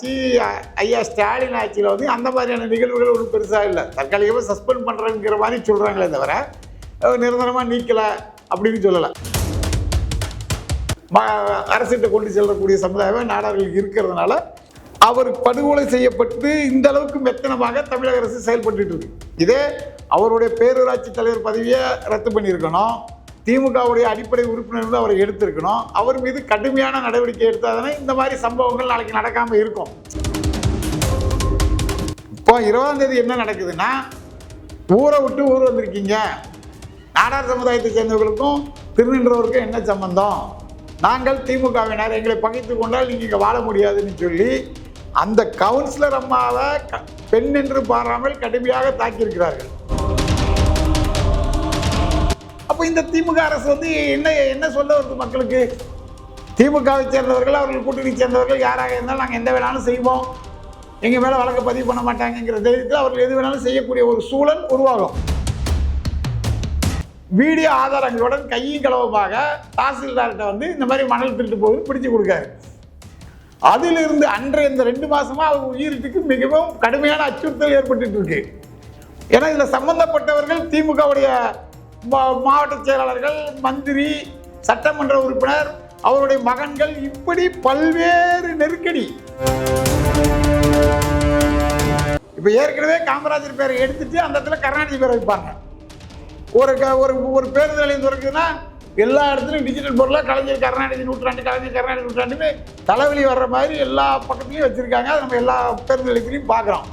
C ஐயா ஸ்டாலின் ஆட்சியில் வந்து அந்த மாதிரியான நிகழ்வுகள் ஒன்றும் பெருசாக இல்லை. தற்காலிகமாக சஸ்பெண்ட் பண்ணுறங்கிற மாதிரி சொல்கிறாங்களே தவிர நிரந்தரமாக நீக்கலை அப்படின்னு சொல்லலை. ம அரசிட்ட கொண்டு செல்லக்கூடிய சமுதாயமே நாடார்களுக்கு இருக்கிறதுனால அவர் படுகொலை செய்யப்பட்டு இந்த அளவுக்கு மெத்தனமாக தமிழக அரசு செயல்பட்டு இருக்கு. இதே அவருடைய பேரூராட்சி தலைவர் பதவியை ரத்து பண்ணியிருக்கணும். திமுகவுடைய அடிப்படை உறுப்பினர் வந்து அவரை எடுத்திருக்கணும். அவர் மீது கடுமையான நடவடிக்கை எடுத்தாதானே இந்த மாதிரி சம்பவங்கள் நாளைக்கு நடக்காமல் இருக்கும். இப்போ இருபதாம் தேதி என்ன நடக்குதுன்னா ஊரை விட்டு ஊர் வந்திருக்கீங்க. நாடார் சமுதாயத்தை சேர்ந்தவர்களுக்கும் திருநின்றவருக்கும் என்ன சம்பந்தம்? நாங்கள் திமுகவினர் எங்களை பகைத்து கொண்டால் நீங்கள் இங்கே வாழ முடியாதுன்னு சொல்லி அந்த கவுன்சிலர் அம்மாவை க- பெண் என்று பாராமல் கடுமையாக தாக்கியிருக்கிறார்கள். இந்த திமுக அரசு வந்து என்ன என்ன சொல்ல வருது மக்களுக்கு? திமுகவை சேர்ந்தவர்கள் அவர்கள் கூட்டணி சேர்ந்தவர்கள் யாராக இருந்தாலும் நாங்கள் எந்த வேணாலும் செய்வோம். எங்கள் மேலே வழக்கு பதிவு பண்ண மாட்டாங்கங்கிற தைரியத்தில் அவர்கள் எது வேணாலும் செய்யக்கூடிய ஒரு சூழல் உருவாகும். வீடியோ ஆதாரங்களுடன் கையும் கலவமாக தாசில்தார்கிட்ட வந்து இந்த மாதிரி மணல் திருட்டு போகுது பிடிச்சு கொடுக்காரு. அதிலிருந்து அன்றைய இந்த ரெண்டு மாதமாக அவர் உயிரிட்டுக்கு மிகவும் கடுமையான அச்சுறுத்தல் ஏற்பட்டு இருக்கு. ஏன்னா இதில் சம்பந்தப்பட்டவர்கள் திமுகவுடைய மாவட்ட செயலாளர்கள் மந்திரி சட்டமன்ற உறுப்பினர் அவருடைய மகன்கள் இப்படி பல்வேறு நெருக்கடி. இப்போ ஏற்கனவே காமராஜர் பேரை எடுத்துட்டு அந்த இடத்துல கருணாநிதி பேரை வைப்பாங்க. ஒரு க- ஒரு ஒரு பேருந்து நிலையம் திறக்குதுன்னா எல்லா இடத்துலையும் டிஜிட்டல் பொருளாக கலைஞர் கருணாநிதி நூற்றாண்டு கலைஞர் கருணாநிதி நூற்றாண்டுன்னு தலைவலி வர்ற மாதிரி எல்லா பக்கத்துலையும் வச்சுருக்காங்க. அதை நம்ம எல்லா பேருந்து நிலையத்திலையும் பார்க்குறோம்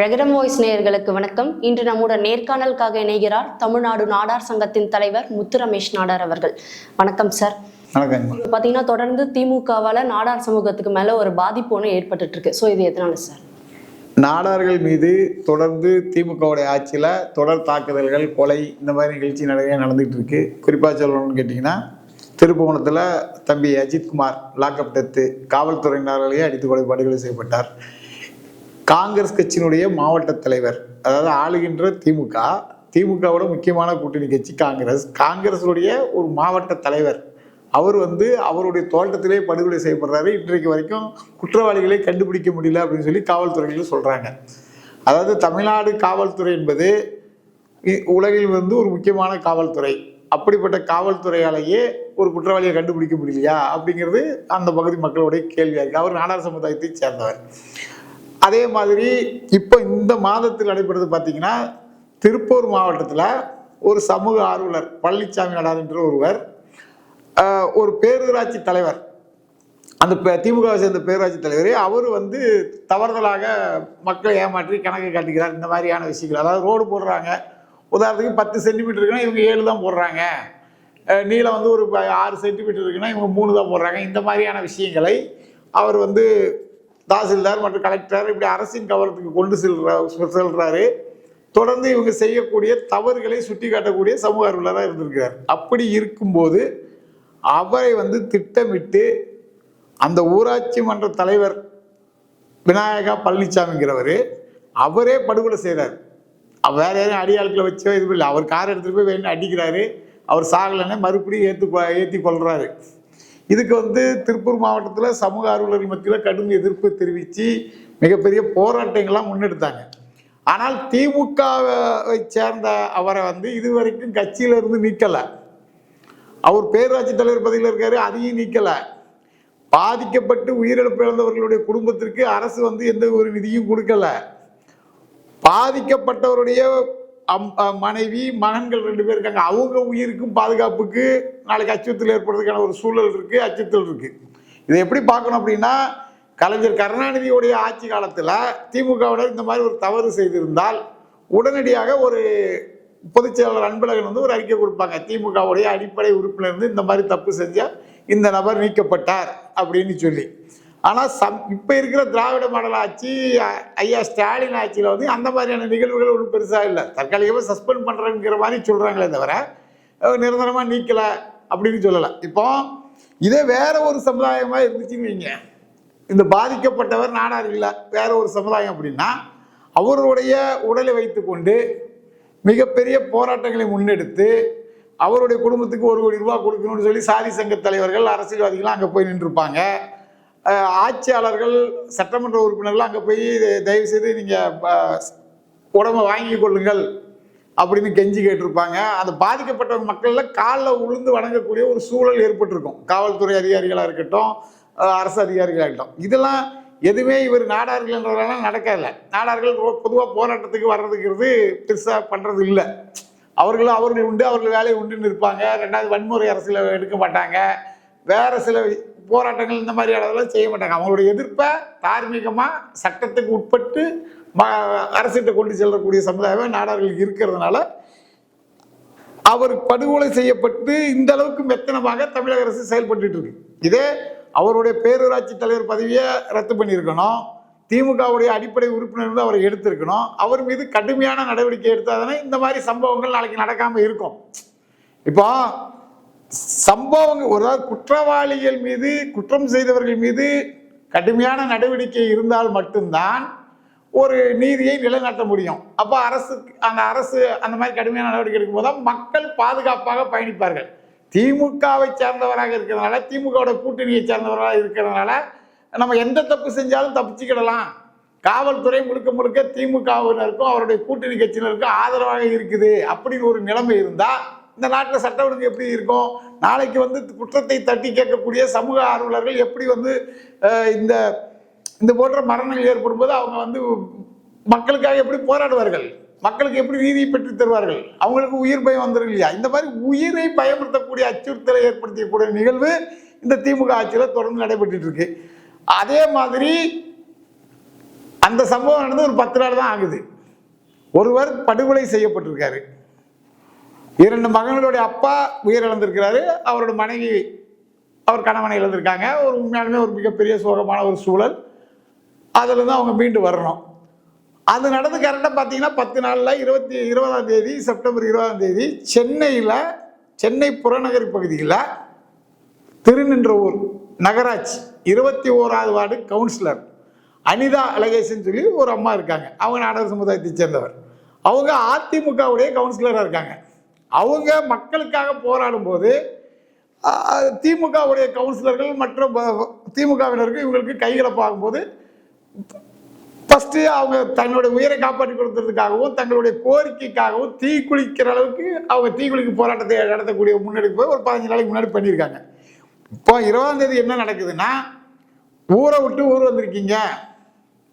ரெகரம் வாய்ஸ் நேயர்களுக்கு வணக்கம். இன்று நம்முடன் நேர்காணலுக்காக இணைகிறார் தமிழ்நாடு நாடார் சங்கத்தின் தலைவர் முத்து ரமேஷ் நாடார் அவர்கள். வணக்கம் சார். பார்த்தீங்கன்னா தொடர்ந்து திமுகவால நாடார் சமூகத்துக்கு மேல ஒரு பாதிப்பு ஒன்று ஏற்பட்டுட்டு இருக்கு ஸோ இது எதனால சார்? நாடார்கள் மீது தொடர்ந்து திமுகவுடைய ஆட்சியில் தொடர் தாக்குதல்கள் கொலை இந்த மாதிரி நிகழ்ச்சி நிறைய நடந்துகிட்டு இருக்கு குறிப்பாக சொல்லணும்னு கேட்டிங்கன்னா திருப்புவனத்தில் தம்பி அஜித்குமார் லாக்அப் டெத்து காவல்துறையினராலேயே அடித்து கொலை படுகொலை செய்யப்பட்டார். காங்கிரஸ் கட்சியினுடைய மாவட்ட தலைவர் அதாவது ஆளுகின்ற திமுக திமுகவோட முக்கியமான கூட்டணி கட்சி காங்கிரஸ். காங்கிரஸுடைய ஒரு மாவட்ட தலைவர். அவர் வந்து அவருடைய தோட்டத்திலே படுகொலை செய்யப்படுறாரு. இன்றைக்கு வரைக்கும் குற்றவாளிகளை கண்டுபிடிக்க முடியல அப்படின்னு சொல்லி காவல்துறையில் சொல்கிறாங்க அதாவது தமிழ்நாடு காவல்துறை என்பது இ- உலகில் வந்து ஒரு முக்கியமான காவல்துறை. அப்படிப்பட்ட காவல்துறையாலேயே ஒரு குற்றவாளியை கண்டுபிடிக்க முடியலையா அப்படிங்கிறது அந்த பகுதி மக்களுடைய கேள்வியாக இருக்குது அவர் நாடார் சமுதாயத்தை சேர்ந்தவர். அதே மாதிரி இப்போ இந்த மாதத்தில் நடைபெறுறது பார்த்தீங்கன்னா திருப்பூர் மாவட்டத்தில் ஒரு சமூக ஆர்வலர் பழனிசாமி நடார் என்ற ஒருவர் ஒரு பேரூராட்சி தலைவர். அந்த திமுகவை சேர்ந்த பேரூராட்சி தலைவர் அவர் வந்து தவறுதலாக மக்களை ஏமாற்றி கணக்கு காட்டுகிறார். இந்த மாதிரியான விஷயங்கள். அதாவது ரோடு போடுறாங்க. உதாரணத்துக்கு பத்து சென்டிமீட்டர் இருக்குன்னா இவங்க ஏழு தான் போடுறாங்க. நீளம் வந்து ஒரு ப- ஆறு சென்டிமீட்டர் இருக்குன்னா இவங்க மூணு தான் போடுறாங்க. இந்த மாதிரியான விஷயங்களை அவர் வந்து தாசில்தார் மற்றும் கலெக்டர் இப்படி அரசின் கவனத்துக்கு கொண்டு செல்ற செல்றாரு. தொடர்ந்து இவங்க செய்யக்கூடிய தவறுகளை சுட்டி காட்டக்கூடிய சமூக அறிவியலராக இருந்திருக்கிறார். அப்படி இருக்கும்போது அவரை வந்து திட்டமிட்டு அந்த ஊராட்சி மன்ற தலைவர் விநாயகா பழனிசாமிங்கிறவர் அவரே படுகொலை செய்கிறார் வேற யாரும் அடியாட்களை வச்சோ இது இல்லை. அவர் கார் எடுத்துகிட்டு போய் வேணும் அடிக்கிறாரு. அவர் சாகலைன்னு மறுபடியும் ஏற்று ஏற்றி கொள்கிறாரு இதுக்கு வந்து திருப்பூர் மாவட்டத்தில் சமூக ஆர்வலர்கள் மத்தியில் கடும் எதிர்ப்பு தெரிவித்து மிகப்பெரிய போராட்டங்கள்லாம் முன்னெடுத்தாங்க. ஆனால் திமுகவை சேர்ந்த அவரை வந்து இதுவரைக்கும் கட்சியிலிருந்து நீக்கலை. அவர் பேராட்சி தலைவர் பதவியில் இருக்காரு அதையும் நீக்கலை. பாதிக்கப்பட்டு உயிரிழப்பு இழந்தவர்களுடைய குடும்பத்திற்கு அரசு வந்து எந்த ஒரு நிதியும் கொடுக்கல. பாதிக்கப்பட்டவருடைய அம்- மனைவி மகன்கள் ரெண்டு பேர் இருக்காங்க. அவங்க உயிருக்கும் பாதுகாப்புக்கு நாளைக்கு அச்சுறுத்தல் ஏற்படுறதுக்கான ஒரு சூழல் இருக்குது அச்சுறுத்தல் இருக்குது இதை எப்படி பார்க்கணும் அப்படின்னா கலைஞர் கருணாநிதியுடைய ஆட்சி காலத்தில் திமுகவினர் இந்த மாதிரி ஒரு தவறு செய்திருந்தால் உடனடியாக ஒரு பொதுச் செயலாளர் அன்பழகன் வந்து ஒரு அறிக்கை கொடுப்பாங்க. திமுகவுடைய அடிப்படை உறுப்பினர் இருந்து இந்த மாதிரி தப்பு செஞ்சால் இந்த நபர் நீக்கப்பட்டார் அப்படின்னு சொல்லி. ஆனால் சம் இப்போ இருக்கிற திராவிட மாடல் ஆட்சி ஐயா ஸ்டாலின் ஆட்சியில் வந்து அந்த மாதிரியான நிகழ்வுகள் ஒன்றும் பெருசாக இல்லை. தற்காலிகமாக சஸ்பெண்ட் பண்ணுறங்கிற மாதிரி சொல்கிறாங்களே தவிர நிரந்தரமாக நீக்கலை அப்படின்னு சொல்லலை. இப்போ இதே வேற ஒரு சமுதாயமாக இருந்துச்சுன்னு வைங்க. இந்த பாதிக்கப்பட்டவர் நாடார் இல்லை வேற ஒரு சமுதாயம் அப்படின்னா அவருடைய உடலை வைத்துக்கொண்டு மிகப்பெரிய போராட்டங்களை முன்னெடுத்து அவருடைய குடும்பத்துக்கு ஒரு கோடி ரூபா கொடுக்கணும்னு சொல்லி சாதி சங்க தலைவர்கள் அரசியல்வாதிகள்லாம் அங்கே போய் நின்றுருப்பாங்க. ஆட்சியாளர்கள் சட்டமன்ற உறுப்பினர்கள் அங்கே போய் தயவு செய்து நீங்கள் உடம்பை வாங்கி கொள்ளுங்கள் அப்படின்னு கெஞ்சி கேட்டிருப்பாங்க. அந்த பாதிக்கப்பட்ட மக்கள்ல காலில் உளுந்து வணங்கக்கூடிய ஒரு சூழல் ஏற்பட்டிருக்கும். காவல்துறை அதிகாரிகளாக இருக்கட்டும் அரசு அதிகாரிகளாக இருக்கட்டும். இதெல்லாம் எதுவுமே இவர் நாடார்கள்ன்றதெல்லாம் நடக்கல. நாடார்கள் பொதுவாக போராட்டத்துக்கு வர்றதுங்கிறது பெருசாக பண்ணுறது இல்லை. அவர்களும் அவர்கள் உண்டு அவர்கள் வேலையை உண்டுன்னு இருப்பாங்க. ரெண்டாவது வன்முறை அரசியல் எடுக்க மாட்டாங்க. வேறு சில போராட்டங்கள் இந்த மாதிரி அளவெல்லாம் செய்ய மாட்டாங்க. அவங்களுடைய எதிர்ப்பை தார்மீகமாக சட்டத்துக்கு உட்பட்டு ம அரசிட்ட கொண்டு செல்லக்கூடிய சமுதாயமே நாடார்களுக்கு இருக்கிறதுனால அவர் படுகொலை செய்யப்பட்டு இந்த அளவுக்கு மெத்தனமாக தமிழக அரசு செயல்பட்டு இருக்கு. இதே அவருடைய பேரூராட்சி தலைவர் பதவியை ரத்து பண்ணியிருக்கணும். திமுகவுடைய அடிப்படை உறுப்பினர் வந்து அவரை எடுத்திருக்கணும். அவர் மீது கடுமையான நடவடிக்கை எடுத்தாதானே இந்த மாதிரி சம்பவங்கள் நாளைக்கு நடக்காமல் இருக்கும். இப்போ சம்பவங்கள் ஒரு குற்றவாளிகள் மீது குற்றம் செய்தவர்கள் மீது கடுமையான நடவடிக்கை இருந்தால் மட்டும்தான் ஒரு நீதியை நிலைநாட்ட முடியும். அப்போ அரசு அந்த அரசு அந்த மாதிரி கடுமையான நடவடிக்கை எடுக்கும்போது தான் மக்கள் பாதுகாப்பாக பயணிப்பார்கள். திமுகவை சேர்ந்தவராக இருக்கிறதுனால திமுகவோட கூட்டணியை சேர்ந்தவராக இருக்கிறதுனால நம்ம எந்த தப்பு செஞ்சாலும் தப்பிச்சுக்கிடலாம். காவல்துறை முழுக்க முழுக்க திமுகவினருக்கும் அவருடைய கூட்டணி கட்சியினருக்கும் ஆதரவாக இருக்குது அப்படின்னு ஒரு நிலைமை இருந்தால் இந்த நாட்டில் சட்ட ஒழுங்கு எப்படி இருக்கும்? நாளைக்கு வந்து குற்றத்தை தட்டி கேட்கக்கூடிய சமூக ஆர்வலர்கள் எப்படி வந்து இந்த இந்த போன்ற மரணங்கள் ஏற்படும் போது அவங்க வந்து மக்களுக்காக எப்படி போராடுவார்கள்? மக்களுக்கு எப்படி நீதியை பெற்று தருவார்கள்? அவங்களுக்கு உயிர் பயம் வந்துடும் இல்லையா? இந்த மாதிரி உயிரை பயமுறுத்தக்கூடிய அச்சுறுத்தலை ஏற்படுத்தக்கூடிய நிகழ்வு இந்த திமுக ஆட்சியில் தொடர்ந்து நடைபெற்றுட்டு இருக்கு. அதே மாதிரி அந்த சம்பவம் நடந்து ஒரு பத்து நாள் தான் ஆகுது. ஒருவர் படுகொலை செய்யப்பட்டிருக்காரு. இரண்டு மகன்களுடைய அப்பா உயிரிழந்திருக்கிறாரு. அவரோட மனைவி அவர் கணவனை இழந்திருக்காங்க. ஒரு உண்மையாலுமே ஒரு மிகப்பெரிய சோகமான ஒரு சூழல். அதுலேருந்து அவங்க மீண்டு வரணும். அது நடந்து கரெக்டாக பார்த்தீங்கன்னா பத்து நாளில் இருபத்தி இருபதாம் தேதி செப்டம்பர் இருபதாம் தேதி சென்னையில் சென்னை புறநகர் பகுதியில் திருநின்றவூர் நகராட்சி இருபத்தி ஓராவது வார்டு கவுன்சிலர் அனிதா அழகேசன் சொல்லி ஒரு அம்மா இருக்காங்க. அவங்க நாடக சமுதாயத்தை சேர்ந்தவர். அவங்க அதிமுகவுடைய கவுன்சிலராக இருக்காங்க. அவங்க மக்களுக்காக போராடும் போது திமுகவுடைய கவுன்சிலர்கள் மற்றும் ப- திமுகவினருக்கு இவங்களுக்கு கைகளை பார்க்கும்போது ஃபஸ்ட்டு அவங்க தன்னுடைய உயிரை காப்பாற்றி கொடுத்ததுக்காகவும் தங்களுடைய கோரிக்கைக்காகவும் தீக்குளிக்கிற அளவுக்கு அவங்க தீக்குளிக்கு போராட்டத்தை நடத்தக்கூடிய முன்னெடுப்பு போய் ஒரு பதினஞ்சு நாளைக்கு முன்னாடி பண்ணியிருக்காங்க. இப்போ இருபதாம் தேதி என்ன நடக்குதுன்னா ஊரை விட்டு ஊர் வந்திருக்கீங்க.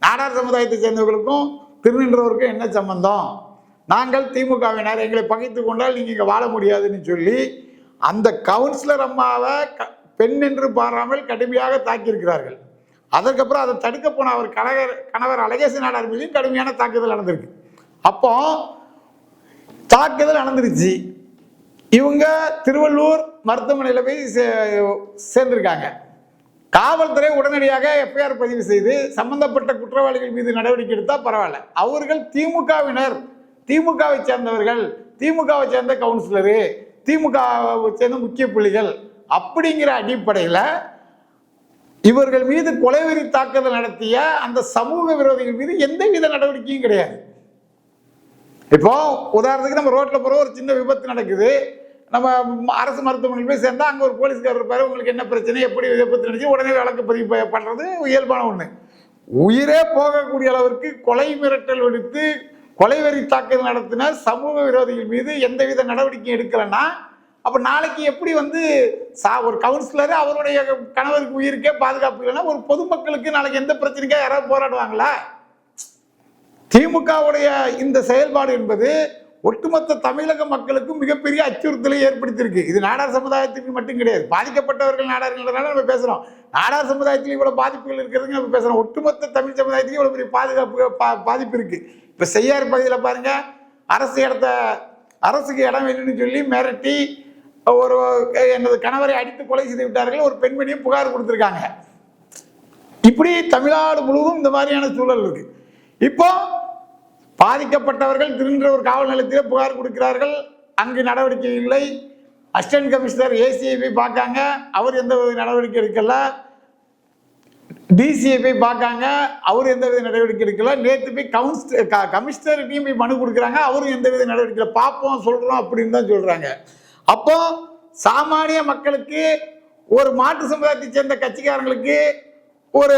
நாடார் சமுதாயத்தை சேர்ந்தவர்களுக்கும் திருநின்றவருக்கும் என்ன சம்பந்தம்? நாங்கள் திமுகவினர் எங்களை பகைத்து கொண்டால் நீங்கள் இங்கே வாழ முடியாதுன்னு சொல்லி அந்த கவுன்சிலர் அம்மாவை க பெண் என்று பாராமல் கடுமையாக தாக்கியிருக்கிறார்கள். அதற்கப்புறம் அதை தடுக்க போன அவர் கணவர் கணவர் அழகேச நாடார் மீதும் கடுமையான தாக்குதல் நடந்திருக்கு. அப்போ தாக்குதல் நடந்துருச்சு. இவங்க திருவள்ளூர் மருத்துவமனையில் போய் சே- சேர்ந்திருக்காங்க. காவல்துறை உடனடியாக எஃப்ஐஆர் பதிவு செய்து சம்பந்தப்பட்ட குற்றவாளிகள் மீது நடவடிக்கை எடுத்தால் பரவாயில்ல. அவர்கள் திமுகவினர். திமுகவை சேர்ந்தவர்கள் திமுகவை சேர்ந்த கவுன்சிலரு திமுகவை சேர்ந்த முக்கிய புள்ளிகள் அப்படிங்கிற அடிப்படையில் இவர்கள் மீது கொலைவெறி தாக்குதல் நடத்திய அந்த சமூக விரோதிகள் மீது எந்த வித நடவடிக்கையும் கிடையாது. இப்போ உதாரணத்துக்கு நம்ம ரோட்ல போற ஒரு சின்ன விபத்து நடக்குது. நம்ம அரசு மருத்துவமனையில் போய் சேர்ந்தா அங்கே ஒரு போலீஸ்காரர் இருப்பாரு. உங்களுக்கு என்ன பிரச்சனை எப்படி விபத்து நடந்துச்சு? உடனே வழக்கு பதிவு பண்ணுறது இயல்பான ஒன்று உயிரே போகக்கூடிய அளவிற்கு கொலை மிரட்டல் விடுத்து கொலைவெறி தாக்குதல் நடத்தின சமூக விரோதிகள் மீது எந்தவித நடவடிக்கையும் எடுக்கலைன்னா அப்போ நாளைக்கு எப்படி வந்து சா ஒரு கவுன்சிலர் அவருடைய கணவருக்கு உயிருக்கே பாதுகாப்பு இல்லைன்னா ஒரு பொதுமக்களுக்கு நாளைக்கு எந்த பிரச்சனைக்காக யாராவது போராடுவாங்களா? திமுகவுடைய இந்த செயல்பாடு என்பது ஒட்டுமொத்த தமிழக மக்களுக்கும் மிகப்பெரிய அச்சுறுத்தலை ஏற்படுத்தியிருக்கு. இது நாடார் சமுதாயத்துக்கு மட்டும் கிடையாது. பாதிக்கப்பட்டவர்கள் நாடார்கள்னால நம்ம பேசுகிறோம் நாடார் சமுதாயத்தில் இவ்வளோ பாதிப்புகள் இருக்கிறதுக்கு நம்ம பேசுகிறோம் ஒட்டுமொத்த தமிழ் சமுதாயத்துக்கு இவ்வளோ பெரிய பாதுகாப்பு பா- பாதிப்பு இருக்குது இப்போ செய்யாறு பகுதியில் பாருங்க அரசு இடத்த அரசுக்கு இடம் வேணும்னு சொல்லி மிரட்டி ஒரு எனது கணவரை அடித்து கொலை செய்து விட்டார்கள் ஒரு பெண்மணியும் புகார் கொடுத்துருக்காங்க. இப்படி தமிழ்நாடு முழுவதும் இந்த மாதிரியான சூழல் இருக்கு. இப்போ பாதிக்கப்பட்டவர்கள் திருன்ற ஒரு காவல் நிலையத்திலே புகார் கொடுக்கிறார்கள் அங்கு நடவடிக்கை இல்லை. அசிஸ்டன்ட் கமிஷனர் ஏசிஐபி பார்க்காங்க அவர் எந்த வித நடவடிக்கை எடுக்கல. டிசிஐ போய் பார்க்காங்க அவர் எந்த வித நடவடிக்கை எடுக்கல. நேற்று போய் கவுன்சிலர் கமிஷனர்கிட்டையும் போய் மனு கொடுக்குறாங்க அவரும் எந்த வித நடவடிக்கை பார்ப்போம் சொல்கிறோம் அப்படின்னு தான் சொல்கிறாங்க அப்போ சாமானிய மக்களுக்கு ஒரு மாட்டு சமுதாயத்தை சேர்ந்த கட்சிக்காரங்களுக்கு ஒரு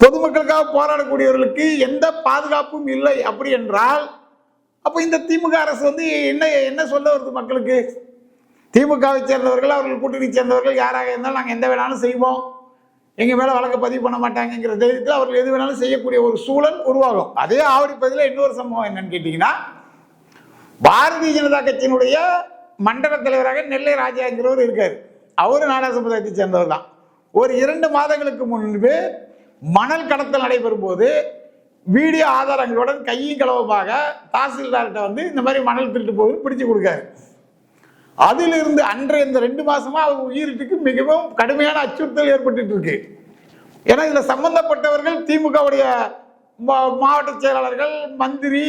பொதுமக்களுக்காக போராடக்கூடியவர்களுக்கு எந்த பாதுகாப்பும் இல்லை அப்படி என்றால் அப்போ இந்த திமுக அரசு வந்து என்ன என்ன சொல்ல வருது மக்களுக்கு? திமுகவை சேர்ந்தவர்கள் அவர்கள் கூட்டணி சேர்ந்தவர்கள் யாராக இருந்தாலும் நாங்கள் எந்த வேணாலும் செய்வோம். எங்கள் மேலே வழக்கு பதிவு பண்ண மாட்டாங்கிற தைரியத்தில் அவர்கள் எது வேணாலும் செய்யக்கூடிய ஒரு சூழல் உருவாகும். அதே ஆவடிப்பதில் இன்னொரு சம்பவம் என்னன்னு கேட்டிங்கன்னா பாரதிய ஜனதா கட்சியினுடைய மண்டல தலைவராக நெல்லை ராஜாங்கிறவர் இருக்கார். அவர் நாடா சமுதாயத்தை சேர்ந்தவர் தான். ஒரு இரண்டு மாதங்களுக்கு முன்பு மணல் கடத்தல் நடைபெறும் போது வீடியோ ஆதாரங்களுடன் கையும் கலவமாக தாசில்தார்கிட்ட வந்து இந்த மாதிரி மணல் திருட்டு போகுது பிடிச்சு கொடுக்காரு. அதிலிருந்து அன்றைய இந்த ரெண்டு மாசமா அவர் உயிரிட்டுக்கு மிகவும் கடுமையான அச்சுறுத்தல் ஏற்பட்டு இருக்கு. ஏன்னா இதுல சம்பந்தப்பட்டவர்கள் திமுகவுடைய மா- மாவட்ட செயலாளர்கள் மந்திரி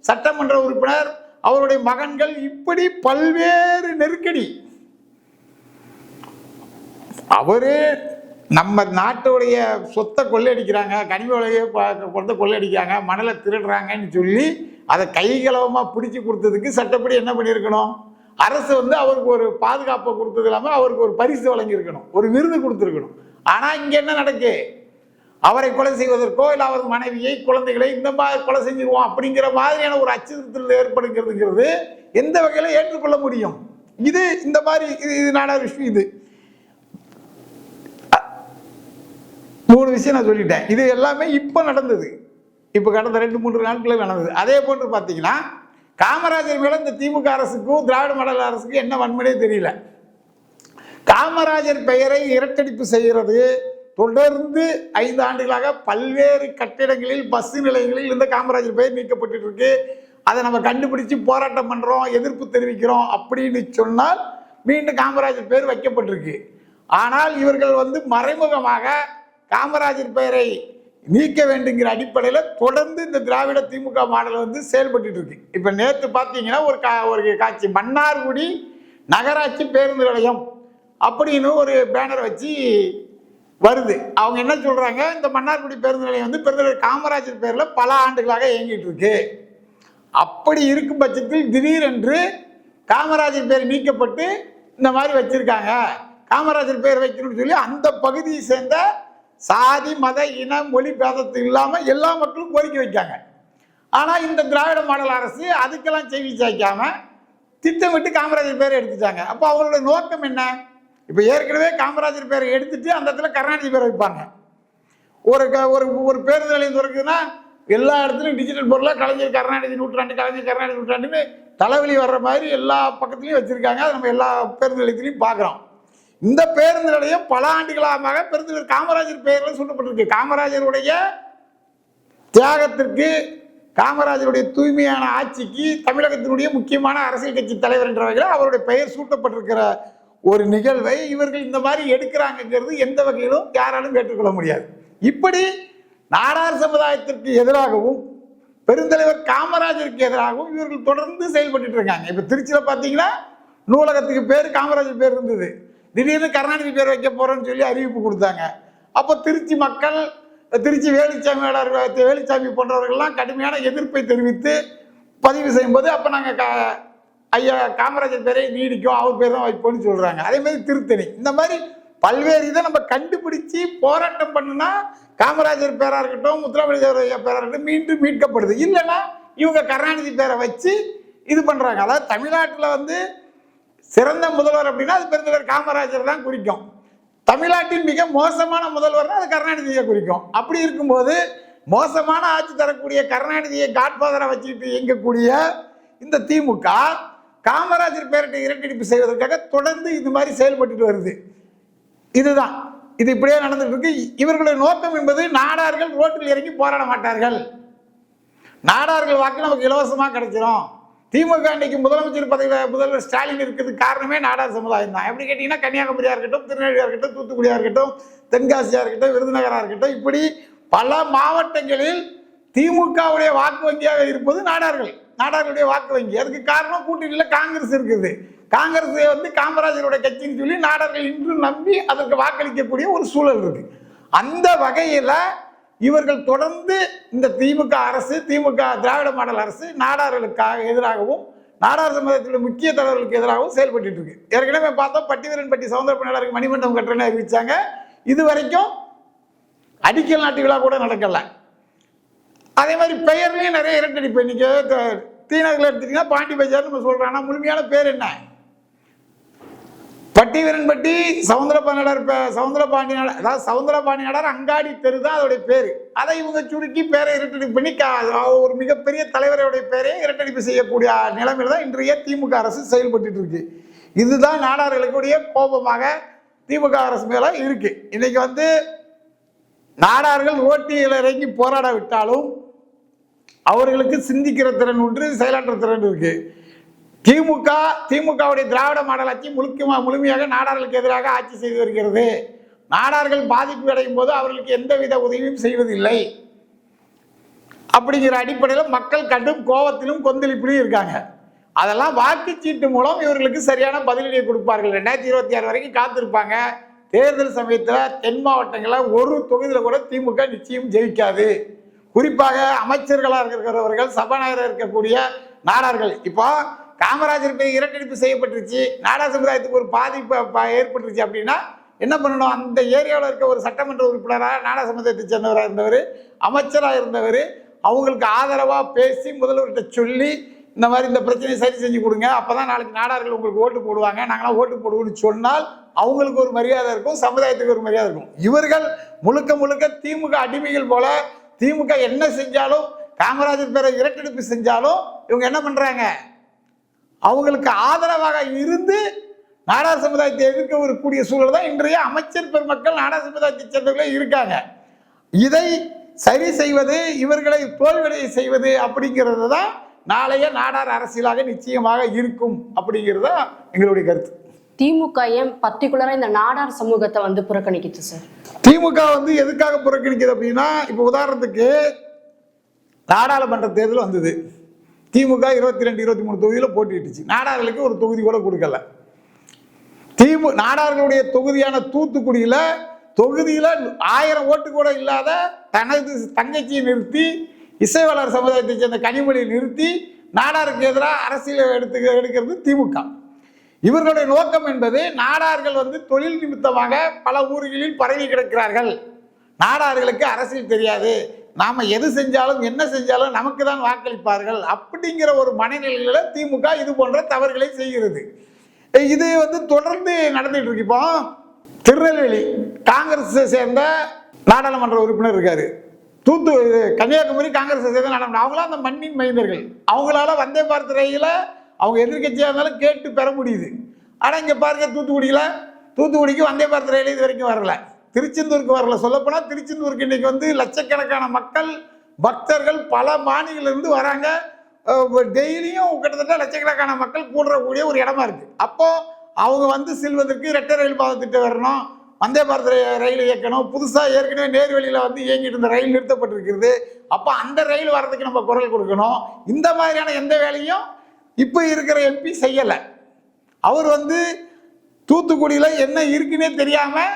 சட்டமன்ற உறுப்பினர் அவருடைய மகன்கள் இப்படி பல்வேறு நெருக்கடி. அவரே நம்ம நாட்டுடைய சொத்தை கொள்ளையடிக்கிறாங்க கனிம விலையை கொண்டு கொள்ளையடிக்கிறாங்க மணலை திருடுறாங்கன்னு சொல்லி அதை கைகளவமாக பிடிச்சி கொடுத்ததுக்கு சட்டப்படி என்ன பண்ணியிருக்கணும்? அரசு வந்து அவருக்கு ஒரு பாதுகாப்பை கொடுத்தது இல்லாமல் அவருக்கு ஒரு பரிசு வழங்கியிருக்கணும் ஒரு விருது கொடுத்துருக்கணும். ஆனால் இங்கே என்ன நடக்கு? அவரை கொலை செய்வதற்கோ இல்லை அவரது மனைவியை குழந்தைகளை இந்த மாதிரி கொலை செஞ்சிருவோம் அப்படிங்கிற மாதிரியான ஒரு அச்சுறுத்தல் ஏற்படுகிறதுங்கிறது எந்த வகையில் ஏற்றுக்கொள்ள முடியும்? இது இந்த மாதிரி இது இது விஷயம் இது. மூணு விஷயம் நான் சொல்லிட்டேன். இது எல்லாமே இப்போ நடந்தது. இப்போ கடந்த ரெண்டு மூன்று நாட்களில் நடந்தது. அதே போன்று பார்த்தீங்கன்னா காமராஜர் மேலே இந்த திமுக அரசுக்கும் திராவிட மாடல் அரசுக்கும் என்ன வன்முறையே தெரியல. காமராஜர் பெயரை இரட்டடிப்பு செய்கிறது. தொடர்ந்து ஐந்து ஆண்டுகளாக பல்வேறு கட்டிடங்களில் பஸ் நிலையங்களில் இந்த காமராஜர் பெயர் நீக்கப்பட்டு இருக்கு அதை நம்ம கண்டுபிடிச்சு போராட்டம் பண்ணுறோம் எதிர்ப்பு தெரிவிக்கிறோம் அப்படின்னு சொன்னால் மீண்டும் காமராஜர் பெயர் வைக்கப்பட்டிருக்கு. ஆனால் இவர்கள் வந்து மறைமுகமாக காமராஜர் பெயரை நீக்க வேண்டுங்கிற அடிப்படையில் தொடர்ந்து இந்த திராவிட திமுக மாடல் வந்து செயல்பட்டு இருக்கு. இப்போ நேற்று பார்த்தீங்கன்னா ஒரு கா ஒரு காட்சி. மன்னார்குடி நகராட்சி பேருந்து நிலையம் அப்படின்னு ஒரு பேனர் வச்சு வருது. அவங்க என்ன சொல்கிறாங்க இந்த மன்னார்குடி பேருந்து நிலையம் வந்து பெருந்தலைவர் காமராஜர் பேரில் பல ஆண்டுகளாக இயங்கிட்டு இருக்கு. அப்படி இருக்கும் பட்சத்தில் திடீரென்று காமராஜர் பேர் நீக்கப்பட்டு இந்த மாதிரி வச்சிருக்காங்க. காமராஜர் பேர் வைக்கணும்னு சொல்லி அந்த பகுதியை சேர்ந்த சாதி மத இன மொழி பேதத்து இல்லாமல் எல்லா மக்களும் கோரிக்கை வைக்காங்க. ஆனால் இந்த திராவிட மாடல் அரசு அதுக்கெல்லாம் செய்தி சாய்க்காம திட்டமிட்டு காமராஜர் பேரை எடுத்துட்டாங்க. அப்போ அவங்களோட நோக்கம் என்ன? இப்போ ஏற்கனவே காமராஜர் பேரை எடுத்துட்டு அந்த இடத்துல கருணாநிதி பேரை வைப்பாங்க. ஒரு க- ஒரு ஒரு பேருந்து நிலையம் திறக்குதுன்னா எல்லா இடத்துலையும் டிஜிட்டல் பொருளாக கலைஞர் கருணாநிதி நூற்றாண்டு கலைஞர் கருணாநிதி நூற்றாண்டுன்னு தலைவலி வர்ற மாதிரி எல்லா பக்கத்துலையும் வச்சுருக்காங்க. அதை நம்ம எல்லா பேருந்து நிலையத்துலையும் பார்க்குறோம் இந்த பேருந்து நிலையம் பல ஆண்டுகளாக பெருந்தலைவர் காமராஜர் பெயரில் சொல்லப்பட்டிருக்கு காமராஜருடைய தியாகத்திற்கு காமராஜருடைய தூய்மையான ஆட்சிக்கு தமிழகத்தினுடைய முக்கியமான அரசியல் கட்சி தலைவர் என்ற வகையில் அவருடைய பெயர் சூட்டப்பட்டிருக்கிற ஒரு நிகழ்வை இவர்கள் இந்த மாதிரி எடுக்கிறாங்கங்கிறது எந்த வகையிலும் யாராலும் ஏற்றுக்கொள்ள முடியாது. இப்படி நாடார் சமுதாயத்திற்கு எதிராகவும் பெருந்தலைவர் காமராஜருக்கு எதிராகவும் இவர்கள் தொடர்ந்து செயல்பட்டு இருக்காங்க. இப்போ திருச்சியில் பார்த்தீங்கன்னா நூலகத்துக்கு பேர் காமராஜர் பேர் இருந்தது. திடீர்னு கருணாநிதி பேர் வைக்க போகிறோன்னு சொல்லி அறிவிப்பு கொடுத்தாங்க. அப்போ திருச்சி மக்கள் திருச்சி வேலுச்சாமியோட வேலுச்சாமி போன்றவர்கள்லாம் கடுமையான எதிர்ப்பை தெரிவித்து பதிவு செய்யும்போது அப்போ நாங்கள் கா ஐயா காமராஜர் பேரை நீடிக்கும் அவர் பேர் தான் வைப்போம்னு சொல்கிறாங்க அதே மாதிரி திருத்தணி. இந்த மாதிரி பல்வேறு இதை நம்ம கண்டுபிடிச்சு போராட்டம் பண்ணுனா காமராஜர் பேராக இருக்கட்டும் முத்துராமலிங்கர் ஐயா பேராக இருக்கட்டும் மீண்டும் மீட்கப்படுது. இல்லைன்னா இவங்க கருணாநிதி பேரை வச்சு இது பண்ணுறாங்க அதாவது தமிழ்நாட்டில் வந்து சிறந்த முதல்வர் அப்படின்னா அது பெருந்தலைவர் காமராஜர் தான் குறிக்கும். தமிழ்நாட்டின் மிக மோசமான முதல்வர்னா அது கருணாநிதியை குறிக்கும். அப்படி இருக்கும்போது மோசமான ஆட்சி தரக்கூடிய கருணாநிதியை காட்பாதரை வச்சுக்கிட்டு இயங்கக்கூடிய இந்த திமுக காமராஜர் பேரிட்ட இரட்டடிப்பு செய்வதற்காக தொடர்ந்து இந்த மாதிரி செயல்பட்டுட்டு வருது. இதுதான். இது இப்படியே நடந்துட்டு இருக்கு இவர்களுடைய நோக்கம் என்பது நாடார்கள் ரோட்டில் இறங்கி போராட மாட்டார்கள். நாடார்கள் வாக்கு நமக்கு இலவசமாக கிடைச்சிடும் திமுக அன்னைக்கு முதலமைச்சர் பதவியில் முதல்வர் ஸ்டாலின் இருக்கிறது காரணமே நாடார் சமுதாயம் தான். எப்படி கேட்டிங்கன்னா கன்னியாகுமரியாக இருக்கட்டும் திருநெல்வேலியாக இருக்கட்டும் தூத்துக்குடியாக இருக்கட்டும் தென்காசியாக இருக்கட்டும் விருதுநகராக இருக்கட்டும் இப்படி பல மாவட்டங்களில் திமுகவுடைய வாக்கு வங்கியாக இருப்பது நாடார்கள். நாடார்களுடைய வாக்கு வங்கி. அதுக்கு காரணம் கூட்டணியில் காங்கிரஸ் இருக்குது. காங்கிரஸ் வந்து காமராஜருடைய கட்சின்னு சொல்லி நாடார்கள் இன்றும் நம்பி அதற்கு வாக்களிக்கக்கூடிய ஒரு சூழல் இருக்கு. அந்த வகையில் இவர்கள் தொடர்ந்து இந்த திமுக அரசு திமுக திராவிட மாடல் அரசு நாடார்களுக்காக எதிராகவும் நாடார் சமுதாயத்தில் முக்கிய தலைவர்களுக்கு எதிராகவும் செயல்பட்டு இருக்கு. ஏற்கனவே பார்த்தோம் பட்டிவீரன்பட்டி சவுந்தரப்ப பணியாளருக்கு மணிமண்டபம் கட்டுறேன்னு அறிவிச்சாங்க. இது வரைக்கும் அடிக்கல் நாட்டு விழா கூட நடக்கல. அதே மாதிரி பெயர்லையும் நிறைய இரட்டடிப்பு. இன்னைக்கு தீநகரில் எடுத்துட்டீங்கன்னா பாண்டி பஜார் நம்ம சொல்கிறோம் ஆனால் முழுமையான பேர் என்ன? பட்டிவீரன்பட்டி சவுந்தரபாண்டியனார் சவுந்தரபாண்டியனார் அதாவது சவுந்தரபாண்டியனார் அங்காடி தெரு தான் அதோடைய பேர். அதை இவங்க சுருக்கி பேரை இரட்டடிப்பு பண்ணி ஒரு மிகப்பெரிய தலைவருடைய பேரை இரட்டடிப்பு செய்யக்கூடிய நிலைமையில தான் இன்றைய திமுக அரசு செயல்பட்டு இருக்கு. இதுதான் நாடார்களுடைய கோபமாக திமுக அரசு மேல இருக்கு. இன்னைக்கு வந்து நாடார்கள் ஓட்டியில் இறங்கி போராட விட்டாலும் அவர்களுக்கு சிந்திக்கிற திறன் ஒன்று செயலாற்ற திறன் இருக்குது திமுக திமுகவுடைய திராவிட மாடல் ஆட்சி முழுக்க முழுமையாக நாடார்களுக்கு எதிராக ஆட்சி செய்து வருகிறது. நாடார்கள் பாதிப்பு அடையும் போது அவர்களுக்கு எந்தவித உதவியும் செய்வதில்லை. அப்படிங்கிற அடிப்படையில் மக்கள் கடும் கோபத்திலும் கொந்தளிப்பிலும் இருக்காங்க. அதெல்லாம் வாக்குச்சீட்டு மூலம் இவர்களுக்கு சரியான பதிலடியை கொடுப்பார்கள். ரெண்டாயிரத்தி இருபத்தி ஆறு வரைக்கும் காத்திருப்பாங்க. தேர்தல் சமயத்தில் தென் மாவட்டங்களில் ஒரு தொகுதியில் கூட திமுக நிச்சயம் ஜெயிக்காது. குறிப்பாக அமைச்சர்களாக இருக்கிறவர்கள் சபாநாயகராக இருக்கக்கூடிய நாடார்கள். இப்போ காமராஜர் போய் இரட்டடிப்பு செய்யப்பட்டுருச்சு. நாடா சமுதாயத்துக்கு ஒரு பாதிப்பு ஏற்பட்டுருச்சு அப்படின்னா என்ன பண்ணணும்? அந்த ஏரியாவில் இருக்க ஒரு சட்டமன்ற உறுப்பினராக நாடா சமுதாயத்தை சேர்ந்தவராக இருந்தவர் அமைச்சராக இருந்தவர் அவங்களுக்கு ஆதரவாக பேசி முதல்வர்கிட்ட சொல்லி இந்த மாதிரி இந்த பிரச்சனையை சரி செஞ்சு கொடுங்க. அப்பதான் நாளைக்கு நாடார்கள் உங்களுக்கு ஓட்டு போடுவாங்க. நாங்களாம் ஓட்டு போடுவோம்னு சொன்னால் அவங்களுக்கு ஒரு மரியாதை இருக்கும் சமுதாயத்துக்கு ஒரு மரியாதை இருக்கும். இவர்கள் முழுக்க முழுக்க திமுக அடிமைகள் போல திமுக என்ன செஞ்சாலும் காமராஜர் பேரை இரட்டெடுப்பு செஞ்சாலும் இவங்க என்ன பண்ணுறாங்க அவங்களுக்கு ஆதரவாக இருந்து நாடார் சமுதாயத்தை எதிர்க்க வரக்கூடிய சூழல் தான் இன்றைய அமைச்சர் பெருமக்கள் நாடார் சமுதாயத்தை சேர்ந்தவர்களே இருக்காங்க. இதை சரி செய்வது இவர்களை தோல்விடைய செய்வது அப்படிங்கிறது தான் நாளைய நாடார் அரசியலாக நிச்சயமாக இருக்கும் அப்படிங்கிறது தான் எங்களுடைய கருத்து. திமுக ஏன் பர்டிகுலரா இந்த நாடார் சமூகத்தை வந்து புறக்கணிக்குது சார் திமுக வந்து எதுக்காக புறக்கணிக்குது அப்படின்னா இப்போ உதாரணத்துக்கு நாடாளுமன்ற தேர்தல் வந்தது. திமுக இருபத்தி ரெண்டு இருபத்தி மூணு தொகுதியில் போட்டிட்டுச்சு நாடார்களுக்கு ஒரு தொகுதி கூட கொடுக்கல. திமு நாடார்களுடைய தொகுதியான தூத்துக்குடியில் தொகுதியில் ஆயிரம் ஓட்டு கூட இல்லாத தனது தங்கச்சியை நிறுத்தி இசைவாளர் சமுதாயத்தை சேர்ந்த கனிமொழியை நிறுத்தி நாடாருக்கு எதிராக அரசியல் எடுத்து எடுக்கிறது திமுக. இவர்களுடைய நோக்கம் என்பது நாடார்கள் வந்து தொழில் நிமித்தமாக பல ஊர்களில் பரவி கிடக்கிறார்கள். நாடார்களுக்கு அரசியல் தெரியாது. நாம் எது செஞ்சாலும் என்ன செஞ்சாலும் நமக்கு தான் வாக்களிப்பார்கள். அப்படிங்கிற ஒரு மனநிலையில் திமுக இது போன்ற தவறுகளை செய்கிறது. இது வந்து தொடர்ந்து நடந்துட்டு இருக்கு. இப்போ திருநெல்வேலி காங்கிரஸை சேர்ந்த நாடாளுமன்ற உறுப்பினர் இருக்காரு. தூத்து கன்னியாகுமரி காங்கிரஸை சேர்ந்த நாடாளுமன்ற. அவங்களாம் அந்த மண்ணின் மைந்தர்கள். அவங்களால வந்தே பாரத் ரயில அவங்க எதிர்க்கட்சியாக இருந்தாலும் கேட்டு பெற முடியுது. ஆனால் இங்கே பாருங்க தூத்துக்குடியில் தூத்துக்குடிக்கு வந்தே பாரத் ரயில் இது வரைக்கும் வரல. திருச்செந்தூருக்கு வரல. சொல்லப்போனால் திருச்செந்தூருக்கு இன்னைக்கு வந்து லட்சக்கணக்கான மக்கள் பக்தர்கள் பல மாநிலங்களிலிருந்து வராங்க. டெய்லியும் கிட்டத்தட்ட லட்சக்கணக்கான மக்கள் கூடுறக்கூடிய ஒரு இடமா இருக்குது அப்போது அவங்க வந்து செல்வதற்கு இரட்டை ரயில் பாதை திட்டம் வரணும். வந்தே பாரத் ரயில் இயக்கணும். புதுசாக ஏற்கனவே நேர்வழியில் வந்து இயங்கிட்டு இருந்த ரயில் நிறுத்தப்பட்டிருக்கிறது. அப்போ அந்த ரயில் வர்றதுக்கு நம்ம குரல் கொடுக்கணும். இந்த மாதிரியான எந்த வேலையும் இப்போ இருக்கிற எம்பி செய்யலை. அவர் வந்து தூத்துக்குடியில் என்ன இருக்குன்னே தெரியாமல்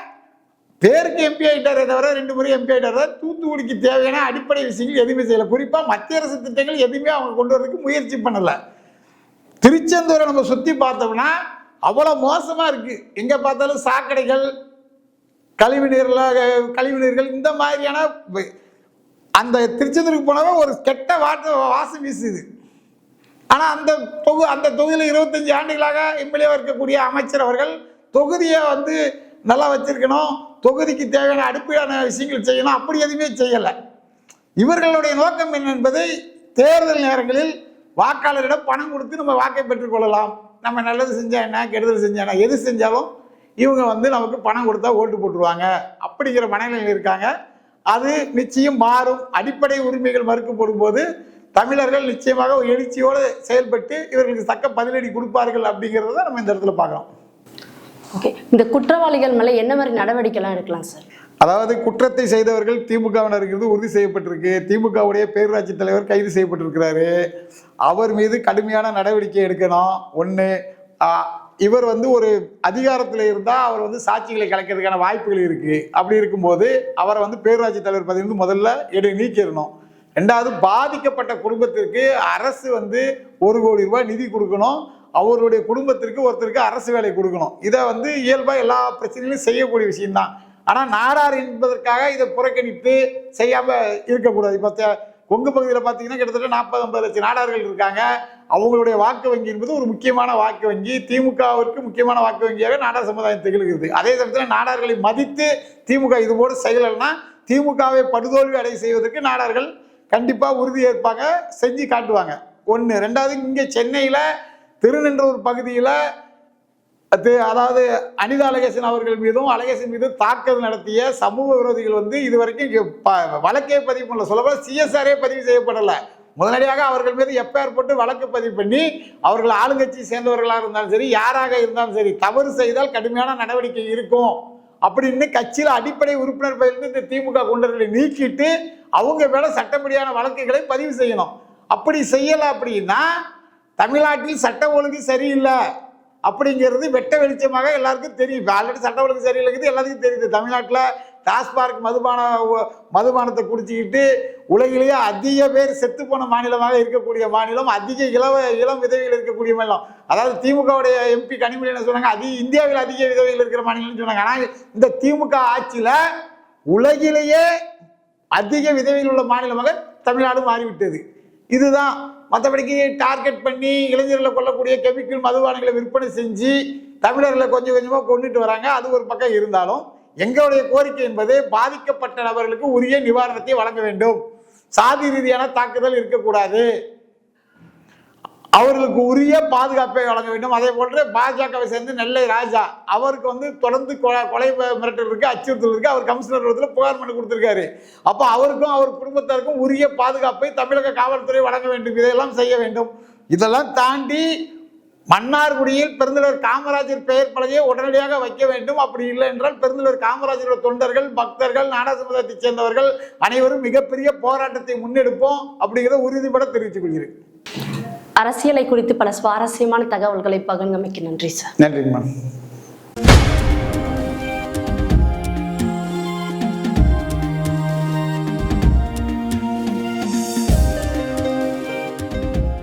பேருக்கு எம்பி ஆகிட்டாரே தவிர ரெண்டு முறை எம்பி ஆகிட்டாரா தூத்துக்குடிக்கு தேவையான அடிப்படை விஷயங்கள் எதுவுமே செய்யல. குறிப்பாக மத்திய அரசு திட்டங்கள் எதுவுமே அவங்க கொண்டு வரதுக்கு முயற்சி பண்ணலை. திருச்செந்தூரை நம்ம சுற்றி பார்த்தோம்னா அவ்வளோ மோசமாக இருக்குது எங்கே பார்த்தாலும் சாக்கடைகள் கழிவு கழிவுநீர்கள் கழிவு நீர்கள் இந்த மாதிரியான அந்த திருச்செந்தூருக்கு போனவ ஒரு கெட்ட வாட்ட வாசம் வீசுது. ஆனால் அந்த தொகு அந்த தொகுதியில் இருபத்தஞ்சி ஆண்டுகளாக எம்எல்ஏவாக இருக்கக்கூடிய அமைச்சர் அவர்கள் தொகுதியை வந்து நல்லா வச்சிருக்கணும். தொகுதிக்கு தேவையான அடிப்படையான விஷயங்கள் செய்யணும். அப்படி எதுவுமே செய்யலை. இவர்களுடைய நோக்கம் என்ன என்பதை தேர்தல் நேரங்களில் வாக்காளரிடம் பணம் கொடுத்து நம்ம வாக்கை பெற்றுக்கொள்ளலாம் நம்ம நல்லது செஞ்சால் என்ன கெடுதல் செஞ்சா என்ன எது செஞ்சாலும் இவங்க வந்து நமக்கு பணம் கொடுத்தா ஓட்டு போட்டுருவாங்க. அப்படிங்கிற மனநிலையில் இருக்காங்க. அது நிச்சயம் மாறும். அடிப்படை உரிமைகள் மறுக்கப்படும் போது தமிழர்கள் நிச்சயமாக ஒரு எழுச்சியோடு செயல்பட்டு இவர்களுக்கு தக்க பதிலடி கொடுப்பார்கள் அப்படிங்கிறத நம்ம இந்த இடத்துல பார்க்கலாம் ஓகே இந்த குற்றவாளிகள் மேலே என்ன மாதிரி நடவடிக்கைலாம் எடுக்கலாம் சார் அதாவது குற்றத்தை செய்தவர்கள் திமுகவினர் இருக்கிறது உறுதி செய்யப்பட்டிருக்கு. திமுகவுடைய பேரூராட்சி தலைவர் கைது செய்யப்பட்டிருக்கிறாரு. அவர் மீது கடுமையான நடவடிக்கை எடுக்கணும். ஒன்று இவர் வந்து ஒரு அதிகாரத்தில் இருந்தால் அவர் வந்து சாட்சிகளை கலைக்கிறதுக்கான வாய்ப்புகள் இருக்குது அப்படி இருக்கும்போது அவரை வந்து பேரூராட்சி தலைவர் பதவியிலிருந்து முதல்ல எடு நீக்கிடணும். ரெண்டாவது பாதிக்கப்பட்ட குடும்பத்திற்கு அரசு வந்து ஒரு கோடி ரூபாய் நிதி கொடுக்கணும். அவருடைய குடும்பத்திற்கு ஒருத்தருக்கு அரசு வேலை கொடுக்கணும். இதை வந்து இயல்பாக எல்லா பிரச்சனையிலும் செய்யக்கூடிய விஷயம்தான். ஆனால் நாடார் என்பதற்காக இதை புறக்கணித்து செய்யாமல் இருக்கக்கூடாது. இப்போ கொங்கு பகுதியில் பார்த்தீங்கன்னா கிட்டத்தட்ட நாற்பது ஐம்பது லட்சம் நாடார்கள் இருக்காங்க. அவங்களுடைய வாக்கு வங்கி என்பது ஒரு முக்கியமான வாக்கு வங்கி. திமுகவிற்கு முக்கியமான வாக்கு வங்கியாக நாடார் சமுதாயம் திகழ்கிறது. அதே சமயத்தில் நாடார்களை மதித்து திமுக இது போல செயலல்னா திமுகவை படுதோல்வி அடை செய்வதற்கு நாடார்கள் கண்டிப்பாக உறுதி ஏற்பாங்க செஞ்சு காட்டுவாங்க. ஒன்று ரெண்டாவது இங்கே சென்னையில் திருநின்றூர் பகுதியில் அது அதாவது அனிதா அழகேசன் அவர்கள் மீதும் அழகேசன் மீதும் தாக்குதல் நடத்திய சமூக விரோதிகள் வந்து இதுவரைக்கும் வரைக்கும் வழக்கே பதிவு பண்ணல. சொல்லப்போ சிஎஸ்ஆரே பதிவு செய்யப்படலை. முதனடியாக அவர்கள் மீது எஃப்ஐஆர் போட்டு வழக்கு பதிவு பண்ணி அவர்கள் ஆளுங்கட்சி சேர்ந்தவர்களாக இருந்தாலும் சரி யாராக இருந்தாலும் சரி தவறு செய்தால் கடுமையான நடவடிக்கை இருக்கும் அப்படின்னு கட்சியில் அடிப்படை உறுப்பினர் பயிலிருந்து இந்த திமுக குண்டர்களை நீக்கிட்டு அவங்க மேலே சட்டப்படியான வழக்குகளை பதிவு செய்யணும். அப்படி செய்யலை அப்படின்னா தமிழ்நாட்டில் சட்ட ஒழுங்கு சரியில்லை அப்படிங்கிறது வெட்ட வெளிச்சமாக எல்லாருக்கும் தெரியும். ஆல்ரெடி சட்ட ஒழுங்கு சரியில்லைங்கிறது எல்லாத்துக்கும் தெரியுது. தமிழ்நாட்டில் டாஸ்மார்க் மதுபான மதுபானத்தை குடிச்சிக்கிட்டு உலகிலேயே அதிக பேர் செத்து போன மாநிலமாக இருக்கக்கூடிய மாநிலம் அதிக இளவ இளம் விதவைகள் இருக்கக்கூடிய மாநிலம். அதாவது திமுகவுடைய எம்பி கனிமொழி என்ன சொன்னாங்க? அதிக இந்தியாவில் அதிக விதவைகள் இருக்கிற மாநிலம்னு சொன்னாங்க. ஆனால் இந்த திமுக ஆட்சியில் உலகிலேயே அதிக விதவியில் உள்ள மாநிலமாக தமிழ்நாடு மாறிவிட்டது. இதுதான் மற்றபடிக்கு டார்கெட் பண்ணி இளைஞர்களை கொல்லக்கூடிய கெமிக்கல் மதுபானங்களை விற்பனை செஞ்சு தமிழர்களை கொஞ்சம் கொஞ்சமாக கொண்டுட்டு வராங்க. அது ஒரு பக்கம் இருந்தாலும் எங்களுடைய கோரிக்கை என்பது பாதிக்கப்பட்ட நபர்களுக்கு உரிய நிவாரணத்தை வழங்க வேண்டும். சாதி ரீதியான தாக்குதல் இருக்கக்கூடாது. அவர்களுக்கு உரிய பாதுகாப்பை வழங்க வேண்டும். அதே போன்று பாஜகவை சேர்ந்து நெல்லை ராஜா அவருக்கு வந்து தொடர்ந்து கொலை கொலை மிரட்டல் இருக்கு அச்சுறுத்தல் இருக்கு. அவர் கமிஷனர் இடத்துல புகார் மனு கொடுத்திருக்காரு. அப்போ அவருக்கும் அவர் குடும்பத்தாருக்கும் உரிய பாதுகாப்பை தமிழக காவல்துறை வழங்க வேண்டும். இதையெல்லாம் செய்ய வேண்டும். இதெல்லாம் தாண்டி மன்னார்குடியில் பெருந்தலைவர் காமராஜர் பெயர் பலகையை உடனடியாக வைக்க வேண்டும். அப்படி இல்லை என்றால் பெருந்தலைவர் காமராஜரோட தொண்டர்கள் பக்தர்கள் நாடா சமுதாயத்தைச் சேர்ந்தவர்கள் அனைவரும் மிகப்பெரிய போராட்டத்தை முன்னெடுப்போம் அப்படிங்கிறத உறுதிபட தெரிவித்துக் கொள்கிறேன். அரசியலை குறித்து பல சுவாரஸ்யமான தகவல்களை பகிர்ந்தமைக்கு நன்றி சார். நன்றி மேம்.